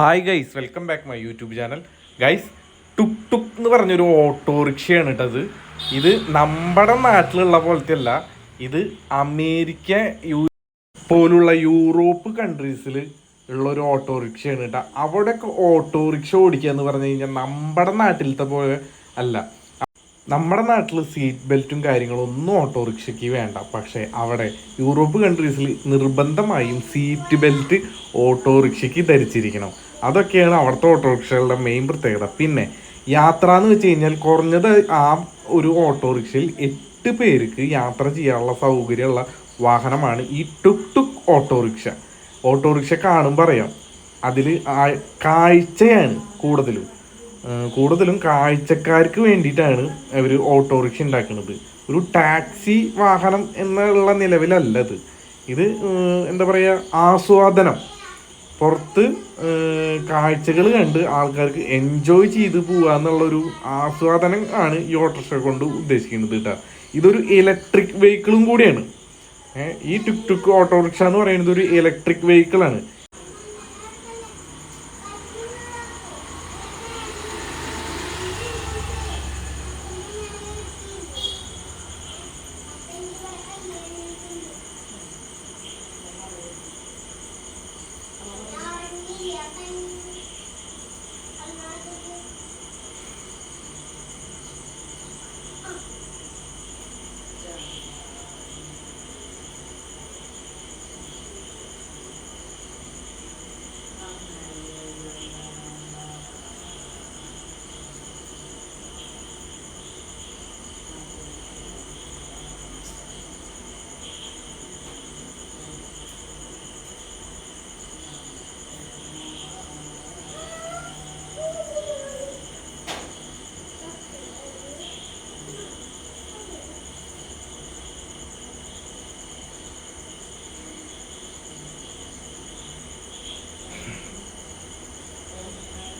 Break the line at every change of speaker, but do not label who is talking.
Hi guys welcome back my YouTube channel guys tuk tuk എന്ന് പറഞ്ഞൊരു ഓട്ടോറിക്ഷയാണ് കേട്ടത് ഇത് നമ്മുടെ നാട്ടിലുള്ള പോലത്തെ അല്ല ഇത് അമേരിക്ക യു പോലുള്ള യൂറോപ്പ് കൺട്രീസിൽ ഉള്ള ഒരു ഓട്ടോറിക്ഷയാണ് കേട്ടോ അവിടെയൊക്കെ ഓട്ടോറിക്ഷ ഓടിക്കുക എന്ന് പറഞ്ഞു കഴിഞ്ഞാൽ നമ്മുടെ നാട്ടിലത്തെ പോലെ അല്ല. നമ്മുടെ നാട്ടിൽ സീറ്റ് ബെൽറ്റും കാര്യങ്ങളും ഒന്നും ഓട്ടോറിക്ഷയ്ക്ക് വേണ്ട. പക്ഷേ അവിടെ യൂറോപ്പ് കൺട്രീസിൽ നിർബന്ധമായും സീറ്റ് ബെൽറ്റ് ഓട്ടോറിക്ഷയ്ക്ക് ധരിച്ചിരിക്കണം. അതൊക്കെയാണ് അവിടുത്തെ ഓട്ടോറിക്ഷകളുടെ മെയിൻ പ്രത്യേകത. പിന്നെ യാത്ര എന്ന് വെച്ച് കഴിഞ്ഞാൽ കുറഞ്ഞത് ആ ഒരു ഓട്ടോറിക്ഷയിൽ എട്ട് പേർക്ക് യാത്ര ചെയ്യാനുള്ള സൗകര്യമുള്ള വാഹനമാണ് ഈ ടുക് ടുക് ഓട്ടോറിക്ഷ. ഓട്ടോറിക്ഷ കാണുമ്പോൾ അറിയാം അതിൽ കാഴ്ചയാണ് കൂടുതലും. കൂടുതലും കാഴ്ചക്കാർക്ക് വേണ്ടിയിട്ടാണ് അവർ ഓട്ടോറിക്ഷ ഉണ്ടാക്കുന്നത്. ഒരു ടാക്സി വാഹനം എന്നുള്ള നിലവിലല്ലത്. ഇത് എന്താ പറയുക ആസ്വാദനം. പുറത്ത് കാഴ്ചകൾ കണ്ട് ആൾക്കാർക്ക് എൻജോയ് ചെയ്ത് പോകുക എന്നുള്ളൊരു ആസ്വാദനം ആണ് ഈ ഓട്ടോറിക്ഷ കൊണ്ട് ഉദ്ദേശിക്കുന്നത് കേട്ടോ. ഇതൊരു ഇലക്ട്രിക് വെഹിക്കിളും കൂടിയാണ്. ഈ ടുക് ടുക് ഓട്ടോറിക്ഷ എന്ന് പറയുന്നത് ഒരു ഇലക്ട്രിക് വെഹിക്കിളാണ്